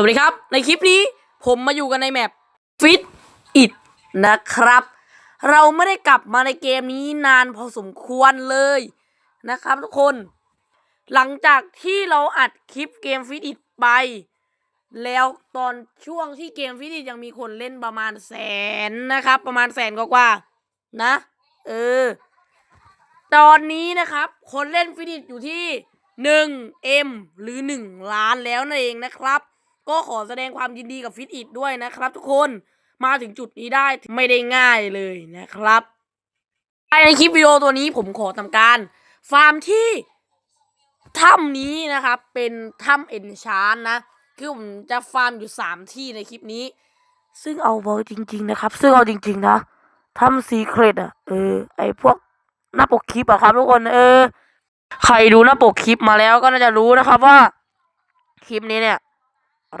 วัสดีครับ ในคลิปนี้ผมมาอยู่กันในแมป Fit It นะครับ เราไม่ได้กลับมาในเกมนี้นานพอสมควรเลยนะครับทุกคน หลังจากที่เราอัดคลิปเกม Fit It ไป แล้วตอนช่วงที่เกม Fit It ยังมีคนเล่นประมาณแสนนะครับ ประมาณแสนกว่าๆนะ เออ ตอนนี้นะครับ คนเล่นฟินิชอยู่ที่ 1M หรือ 1 ล้านแล้วนั่นเองนะครับ ก็ขอแสดงความยินดีกับฟิตอิดด้วยนะครับทุกคนมาถึงจุดนี้ได้ไม่ได้ง่ายเลยนะครับในคลิปวิดีโอตัวนี้ผมขอทำการ ฟาร์มที่ถ้ำนี้นะครับ เป็นถ้ำเอ็นชานนะ คือผมจะฟาร์มอยู่ 3 ที่ในคลิปนี้ ซึ่งเอาบอจริง ๆ นะครับ ซึ่งเอาจริง ๆ นะถ้ำซีเครตอะ เออ ไอพวกหน้าปกคลิปอะครับทุกคน เออ ใครดูหน้าปกคลิปมาแล้วก็น่าจะรู้นะครับว่า คลิปนี้เนี่ย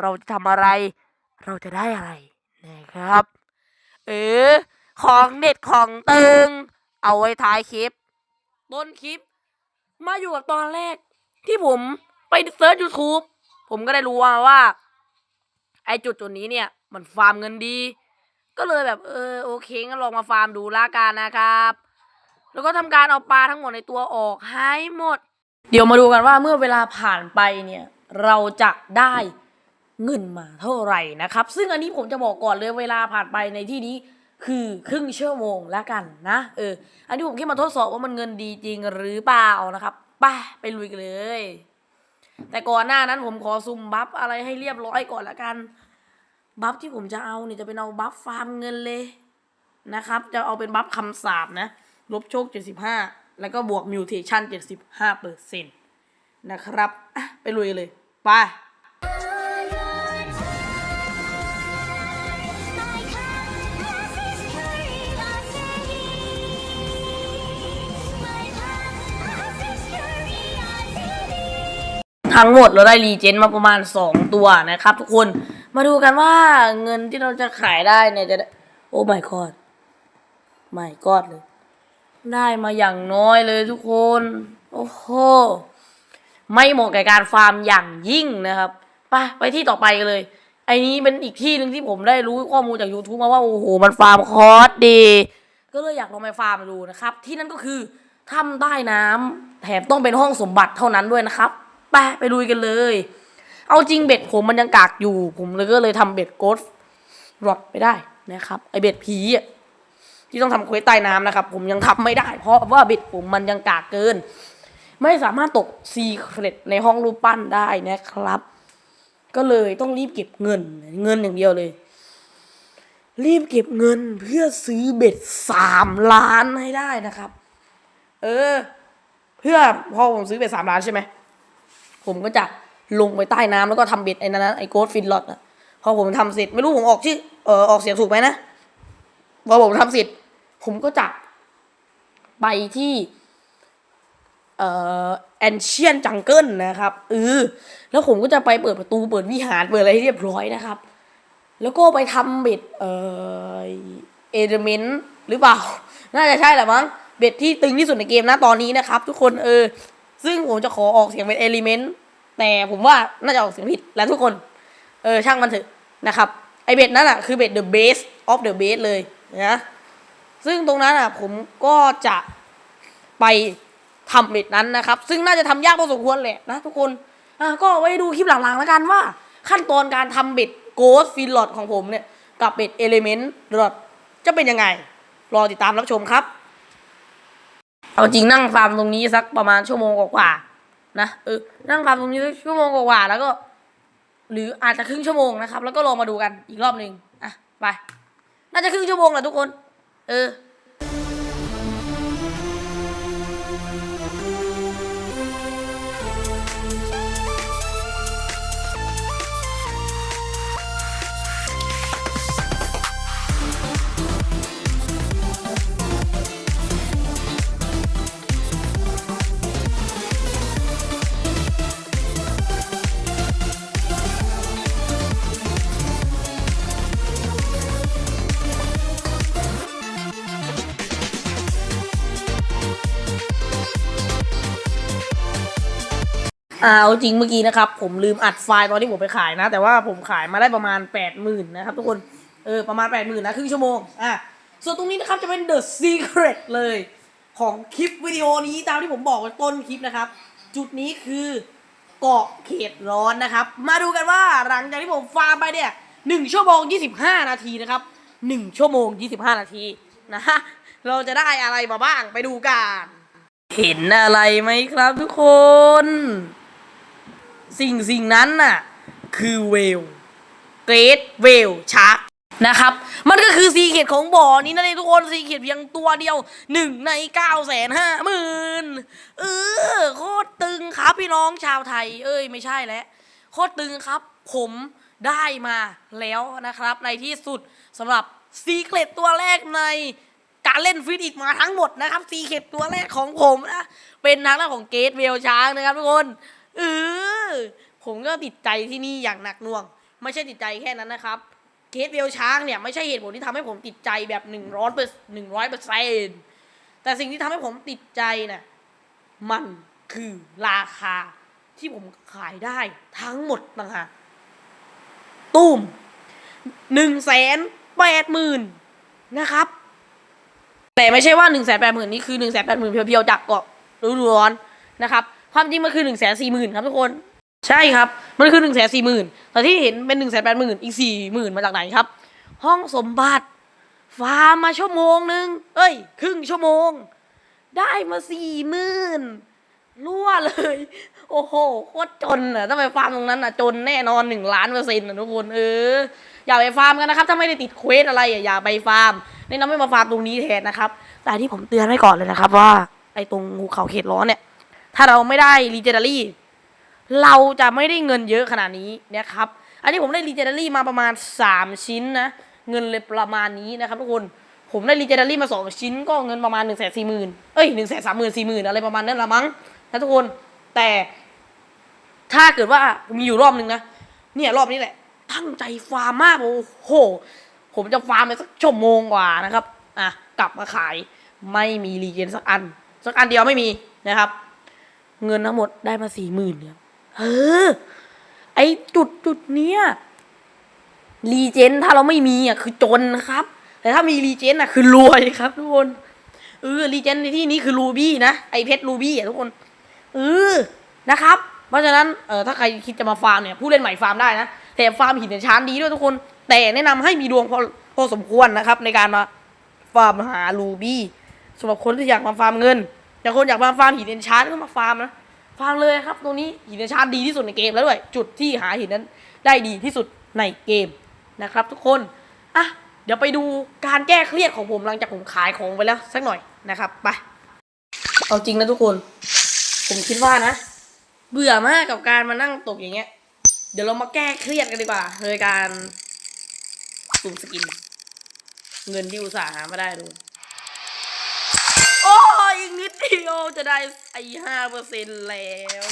เราจะทำอะไร เราจะได้อะไรนะครับ เออของเด็ดของตึง เอาไว้ท้ายคลิป ต้นคลิป มาอยู่กับตอนแรก ที่ผมไปเซิร์ช YouTube ผมก็ได้รู้ว่าว่า ไอจุดจุดนี้เนี่ย มันฟาร์มเงินดี ก็เลยแบบ เออโอเคงั้นลองมาฟาร์มดูละกันนะครับ แล้วก็ทำการเอาปลาทั้งหมดในตัวออกให้หมด เดี๋ยวมาดูกันว่าเมื่อเวลาผ่านไปเนี่ย เราจะได้ เงินมาเท่าไหร่นะครับ ซึ่งอันนี้ผมจะบอกก่อนเลยเวลาผ่านไปในที่นี้คือครึ่งชั่วโมงแล้วกันนะเอออันนี้ผมแค่มาทดสอบว่ามันเงินดีจริงหรือเปล่านะครับไปไปลุยกันเลย แต่ก่อนหน้านั้นผมขอซุ่มบัฟอะไรให้เรียบร้อยก่อนละกัน บัฟที่ผมจะเอาเนี่ยจะเป็นเอาบัฟฟาร์มเงินเลยนะครับ จะเอาเป็นบัฟคำสาบนะ ลบโชค 75 แล้วก็บวกมิวเทชัน75เปอร์เซ็นต์นะครับ อะ ไปลุยเลย ไป ทั้งหมดเราได้รีเจนมาประมาณ 2 ตัวนะครับ ทุกคนมาดูกันว่าเงินที่เราจะขายได้เนี่ยจะได้โอ้ my god ไม่กอดเลย ได้มาอย่างน้อยเลยทุกคน โอ้โหไม่เหมาะกับการฟาร์มอย่างยิ่งนะครับไปไปที่ต่อไปกันเลยไอ้นี้เป็นอีกที่หนึ่งที่ผมได้รู้ข้อมูลจาก YouTube มาว่า โอ้โห มันฟาร์มคอร์สดี ก็เลยอยากลองไปฟาร์มดูนะครับ ที่นั่นก็คือถ้ำใต้น้ำแถมต้องเป็นห้องสมบัติเท่านั้นด้วยนะครับ ไปไปลุยกันเลย เอาจริงเบ็ดผมมันยังกากอยู่ ผมเลยก็เลยทำเบ็ดโกดรอดไปได้นะครับไอเบ็ดผีอะที่ต้องทำเควสใต้น้ำนะครับ ผมยังทำไม่ได้ เพราะว่าเบิดผมมันยังกากเกิน ไม่สามารถตกซีเครตในห้องรูปปั้นได้นะครับ ก็เลยต้องรีบเก็บเงิน เงินอย่างเดียวเลย รีบเก็บเงินเพื่อซื้อเบ็ดสามล้านให้ได้นะครับ เออ เพื่อพอผมซื้อเบ็ดสามล้านใช่ไหม ผมก็จะลงไปใต้น้ำแล้วก็ทำเบ็ดไอ้นั้นไอ้โกดฟินลอตอะพอผมทำเสร็จไม่รู้ผมออกชื่อเออออกเสียงถูกไหมนะพอผมทำเสร็จ ผมก็จะไปที่เอ่อแอนเชียนจังเกิลนะครับเออแล้วผมก็จะไปเปิดประตูเปิดวิหารเปิดอะไรให้เรียบร้อยนะครับ แล้วก็ไปทำเบ็ดเอ่อเอเดเมนต์หรือเปล่า น่าจะใช่แหละมั้งเบ็ดที่ตึงที่สุดในเกมนะตอนนี้นะครับ ทุกคนเออ ซึ่งผมจะขอออกเสียงเป็นเอลิเมนต์แต่ผมว่าน่าจะออกเสียงผิดแล้วทุกคน เออช่างมันเถอะนะครับไอเบ็ดนั้นอะคือเบ็ด the base of the base เลยนะซึ่งตรงนั้นอะผมก็จะไปทำเบ็ดนั้นนะครับ ซึ่งน่าจะทำยากพอสมควรแหละนะทุกคนอะก็ไว้ดูคลิปหลังๆแล้วกันว่า ขั้นตอนการทำเบ็ดโกสฟิลลอดของผมเนี่ย กับเบ็ดเอลิเมนต์ลอดจะเป็นยังไง รอติดตามรับชมครับ เอาจริงนั่งฟาร์มตรงนี้สักประมาณชั่วโมงกว่าๆนะเออนั่งฟาร์มตรงนี้สักชั่วโมงกว่าๆแล้วก็ หรืออาจจะครึ่งชั่วโมงนะครับ แล้วก็ลองมาดูกันอีกรอบหนึ่งอะไปน่าจะครึ่งชั่วโมงแหละทุกคน เออ อ่าเอาจริงเมื่อกี้นะครับ ผมลืมอัดไฟล์ตอนที่ผมไปขายนะ แต่ว่าผมขายมาได้ประมาณแปดหมื่นนะครับทุกคนเออประมาณแปดหมื่นนะครึ่งชั่วโมงอะส่วนตรงนี้นะครับจะเป็น The Secret เลย ของคลิปวิดีโอนี้ตามที่ผมบอกไว้ต้นคลิปนะครับ จุดนี้คือเกาะเขตร้อนนะครับ มาดูกันว่าหลังจากที่ผมฟาร์มไปเนี่ยหนึ่งชั่วโมงยี่สิบห้านาทีนะครับหนึ่งชั่วโมงยี่สิบห้านาทีนะฮะเราจะได้อะไรมาบ้างไปดูกัน เห็นอะไรไหมครับทุกคน สิ่งสิ่งนั้นน่ะ คือเวลเกรดเวลชาร์กนะครับ มันก็คือซีเกตของบ่อนี้นั่นเองทุกคนซีเกตเพียงตัวเดียวหนึ่งในเก้าแสนห้าหมื่นเออโคตรตึงครับพี่น้องชาวไทย เอ้ยไม่ใช่แล้วโคตรตึงครับผมได้มาแล้วนะครับ ในที่สุดสำหรับซีเกตตัวแรกในการเล่นฟิตอีกมาทั้งหมดนะครับซีเข็ตัวแรกของผมนะเป็นทางด้านของเกตเวลช้างนะครับทุกคนเออ ผมก็ติดใจที่นี่อย่างหนักหน่วง ไม่ใช่ติดใจแค่นั้นนะครับเกตเวลช้างเนี่ยไม่ใช่เหตุผลที่ทำให้ผมติดใจแบบหนึ่งร้อยเปอร์หนึ่งร้อยเปอร์เซ็นแต่สิ่งที่ทำให้ผมติดใจน่ะมันคือราคาที่ผมขายได้ทั้งหมดต่างหากตุ้มหนึ่งแสนแปดหมื่นนะครับ แต่ไม่ใช่ว่า1นึ่งแสนแปดหมื่นนี่คือ1นึ่งแสนแปดหมื่นเพียวๆจากเกาะรูร้อนนะครับ ความจริงมันคือ1นึ่งแสนสี่หมื่นครับทุกคน ใช่ครับ มันคือ1นึ่งแสนสี่หมื่นแต่ที่เห็นเป็น1นึ่งแสนแปดหมื่นอีกสี่หมื่นมาจากไหนครับ ห้องสมบัติฟาร์มมาชั่วโมงหนึ่งเอ้ย ครึ่งชั่วโมง ได้มาสี่หมื่นรั่วเลย โอ้โหโคตรจนอะถ้าไปฟาร์มตรงนั้นอะจนแน่นอนหนึ่งล้านเปอร์เซ็นต์อะทุกคนเอออย่าไปฟาร์มกันนะครับ ถ้าไม่ได้ติดเควสอะไรอะอย่าไปฟาร์มแนะนำให้มาฟาร์มตรงนี้แทนนะครับ แต่ที่ผมเตือนไว้ก่อนเลยนะครับว่าไอ้ตรงงูเขาเขตร้อนเนี่ย ถ้าเราไม่ได้รีเจนดารี่ เราจะไม่ได้เงินเยอะขนาดนี้นะครับ อันนี้ผมได้รีเจนดารี่มาประมาณ 3 ชิ้นนะ เงินเลยประมาณนี้นะครับทุกคน ผมได้รีเจนดารี่มา 2 ชิ้นก็เงินประมาณ1นึ่งแสนสี่หมื่นเอ้ยหนึ่งแสนสามหมื่นสี่หมื่นอะไรประมาณนั้นละมั้งนะทุกคน แต่ถ้าเกิดว่ามีอยู่รอบนึงนะ เนี่ยรอบนี้แหละ ตั้งใจฟาร์มมากโอ้โห ผมจะฟาร์มไปสักชั่วโมงกว่านะครับ อะกลับมาขายไม่มีรีเจนสักอัน สักอันเดียวไม่มีนะครับ เงินทั้งหมดได้มาสี่หมื่นเนี่ย เออ ไอจุดจุดเนี้ยรีเจนถ้าเราไม่มีอะคือจนนะครับ แต่ถ้ามีรีเจนอะคือรวยครับทุกคนเออรีเจนในที่นี้คือรูบี้นะไอเพชรรูบี้อะทุกคนเออนะครับ เพราะฉะนั้นเออถ้าใครคิดจะมาฟาร์มเนี่ยผู้เล่นใหม่ฟาร์มได้นะแต่ฟาร์มหินชานดีด้วยทุกคน แต่แนะนำให้มีดวงพอพอสมควรนะครับ ในการมาฟาร์มหารูบี้สำหรับคนที่อยากมาฟาร์มเงินแต่คนอยากมาฟาร์มหินชานก็มาฟาร์มนะ ฟาร์มเลยครับตรงนี้หินชานดีที่สุดในเกมแล้วด้วย จุดที่หาหินนั้นได้ดีที่สุดในเกมนะครับ ทุกคนอะเดี๋ยวไปดูการแก้เครียดของผมหลังจากผมขายของไปแล้วสักหน่อยนะครับไปเอาจริงนะทุกคน ผมคิดว่านะ เบื่อมากกับการมานั่งตกอย่างเงี้ย เดี๋ยวเรามาแก้เครียดกันดีกว่าโดยการสุ่มสกิน เงินที่อุตส่าห์หามาได้ดูโอ้ย นิดเดียวจะได้ไอ้ห้าเปอร์เซ็นแล้ว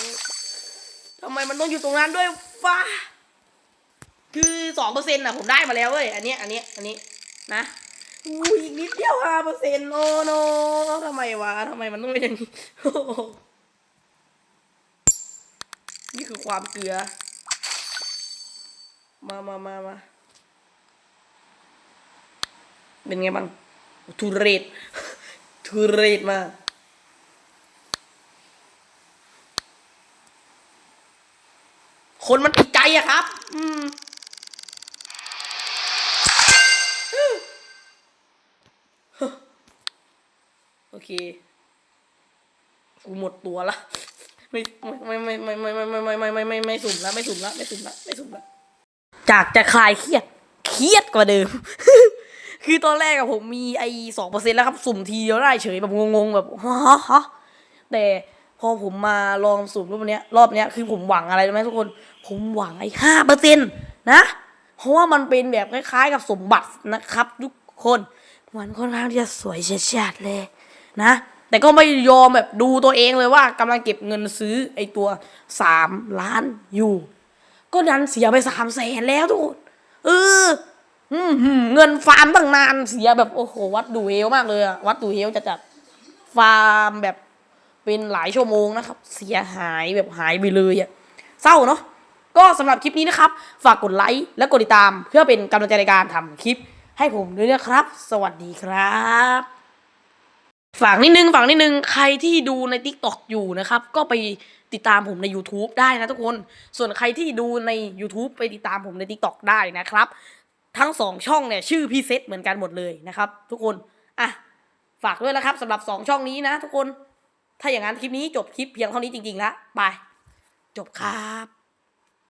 ทำไมมันต้องอยู่ตรงนั้นด้วยฟ้าคือสองเปอร์เซ็นต์ะผมได้มาแล้วเว้ยอันนี้อันนี้อันนี้นะอุ้อีกนิดเดียวห้าเปอร์เซ็นต์โอ้โนทำไมวะทำไมมันต้องเป็นอย่างนี้นี่คือความเกลือ มามามามาเป็นไงบ้างทุเรศทุเรศมาก คนมันติดใจอะครับ อืมโอเค กูหมดตัวละไม่ไม่ไม่ไม่ไม่ไม่ไม่ไม่ไม่ไม่ไม่ไม่สุ่มละไม่สุ่มละไม่สุ่มละไม่สุ่มละ จากจะคลายเครียด เครียดกว่าเดิม คือตอนแรกอะผมมีไอ้สองเปอร์เซ็นต์แล้วครับ สุ่มทีเดียวได้เฉยแบบงงๆแบบฮะฮะแต่ พอผมมาลองสุ่มรอบเนี้ยรอบเนี้ยคือผมหวังอะไรรู้ไหมทุกคน ผมหวังไอ้ห้าเปอร์เซ็นนะ เพราะว่ามันเป็นแบบคล้ายๆ กับสมบัตินะครับทุกคนมันค่อนข้างที่จะสวยเฉียดเลยนะ แต่ก็ไม่ยอมแบบดูตัวเองเลยว่ากำลังเก็บเงินซื้อไอ้ตัวสามล้านอยู่ ก็ดันเสียไปสามแสนแล้วทุกคนเออเงินฟาร์มตั้งนานเสียแบบโอ้โหวัดดูเฮลมากเลยอะวัดดูเฮลจะจัดฟาร์มแบบ เป็นหลายชั่วโมงนะครับ เสียหายแบบหายไปเลยอะเศร้าเนาะก็สำหรับคลิปนี้นะครับ ฝากกดไลค์และกดติดตาม เพื่อเป็นกำลังใจในการทำคลิปให้ผมด้วยนะครับ สวัสดีครับฝากนิดนึงฝากนิดนึงใครที่ดูใน Tik t o อกอยู่นะครับ ก็ไปติดตามผมใน YouTube ได้นะทุกคน ส่วนใครที่ดูใน YouTube ไปติดตามผมใน Tik t o อกได้นะครับ ทั้งสองช่องเนี่ยชื่อพี่เซตเหมือนกันหมดเลยนะครับ ทุกคน อะ ฝากด้วยนะครับสำหรับสองช่องนี้นะทุกคน ถ้าอย่างนั้นคลิปนี้จบคลิปเพียงเท่านี้จริงๆแล้วไป จบครับ